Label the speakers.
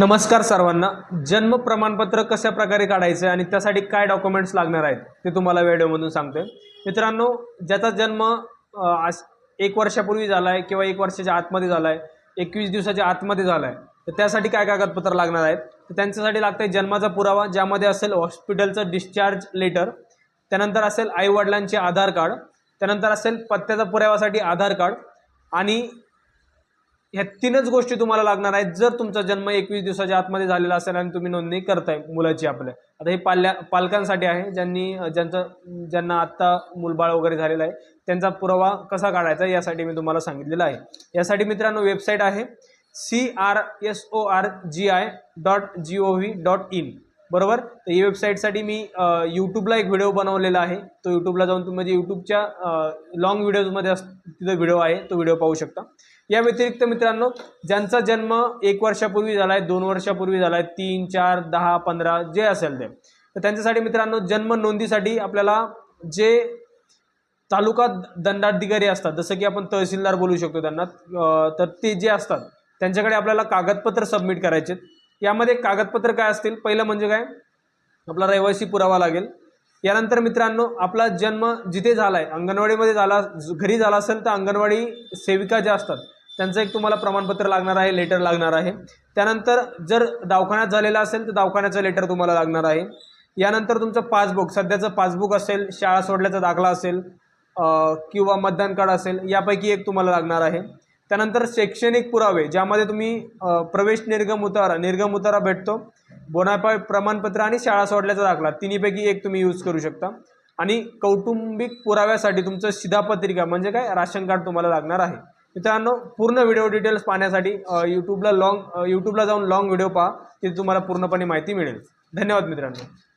Speaker 1: नमस्कार सर्वांना. जन्म प्रमाणपत्र कशा प्रकारे काढायचं आहे आणि त्यासाठी काय डॉक्युमेंट्स लागणार आहेत ते तुम्हाला व्हिडिओमधून सांगतोय. मित्रांनो ज्याचा जन्म आज एक वर्षापूर्वी झाला आहे किंवा एक वर्षाच्या आतमध्ये झाला आहे एकवीस दिवसाच्या आतमध्ये झाला आहे तर त्यासाठी काय कागदपत्र लागणार आहेत? तर त्यांच्यासाठी लागतं आहे जन्माचा पुरावा ज्यामध्ये असेल हॉस्पिटलचं डिस्चार्ज लेटर त्यानंतर असेल आईवडिलांचे आधार कार्ड त्यानंतर असेल पत्त्याचा पुराव्यासाठी आधार कार्ड आणि ह्या तीनच गोष्टी तुम्हाला लागणार आहेत. जर तुमचा जन्म एकवीस दिवसाच्या आतमध्ये झालेला असेल आणि तुम्ही नोंदणी करताय मुलाची आपल्या. आता हे पाल्या पालकांसाठी आहे ज्यांनी ज्यांचं ज्यांना आत्ता मूलबाळ वगैरे झालेला आहे त्यांचा पुरावा कसा काढायचा यासाठी मी तुम्हाला सांगितलेलं आहे. यासाठी मित्रांनो वेबसाईट आहे C R S O R G I dot G O V dot in बरोबर? तर ही वेबसाईटसाठी मी यूट्यूबला एक व्हिडिओ बनवलेला आहे. तो यूट्यूबला जाऊन तुम्ही म्हणजे यूट्यूबच्या लॉंग व्हिडिओजमध्ये अस तिथं व्हिडिओ आहे तो व्हिडिओ पाहू शकता. या व्यतिरिक्त मित्रांनो ज्यांचा जन्म एक वर्षापूर्वी झाला आहे दोन वर्षापूर्वी झाला आहे तीन चार दहा पंधरा जे असेल ते. तर त्यांच्यासाठी मित्रांनो जन्म नोंदीसाठी आपल्याला जे तालुका दंडाधिकारी असतात जसं की आपण तहसीलदार बोलू शकतो त्यांना तर ते जे असतात त्यांच्याकडे आपल्याला कागदपत्र सबमिट करायचे यामध्ये कागदपत्र काय असतील? पहिलं म्हणजे काय? आपला रहिवासी पुरावा लागेल. यानंतर मित्रांनो आपला जन्म जिथे झाला आहे अंगणवाडीमध्ये झाला घरी झाला असेल तर अंगणवाडी सेविका ज्या असतात त्यांचं एक तुम्हाला प्रमाणपत्र लागणार आहे लेटर लागणार आहे. त्यानंतर जर दवाखान्यात झालेला असेल तर दवाखान्याचं लेटर तुम्हाला लागणार आहे. यानंतर तुमचं पासबुक सध्याचं पासबुक असेल शाळा सोडल्याचा दाखला असेल किंवा मतदान कार्ड असेल यापैकी एक तुम्हाला लागणार आहे. त्यानंतर शैक्षणिक पुरावे ज्यामध्ये तुम्ही प्रवेश निर्गम उतारा निर्गम उतारा भेटतो. बोनापाय प्रमाणपत्र आणि शाळा सोडल्याचा दाखला. तिन्हीपैकी एक तुम्ही यूज करू शकता. आणि कौटुंबिक पुराव्यासाठी तुमचं शिधापत्रिका म्हणजे काय? राशन कार्ड तुम्हाला लागणार आहे. मित्रांनो पूर्ण व्हिडिओ डिटेल्स पाहण्यासाठी यूट्यूबला लाँग यूट्यूबला जाऊन लाँग व्हिडिओ पहा. तिथे तुम्हाला पूर्णपणे माहिती मिळेल. धन्यवाद मित्रांनो.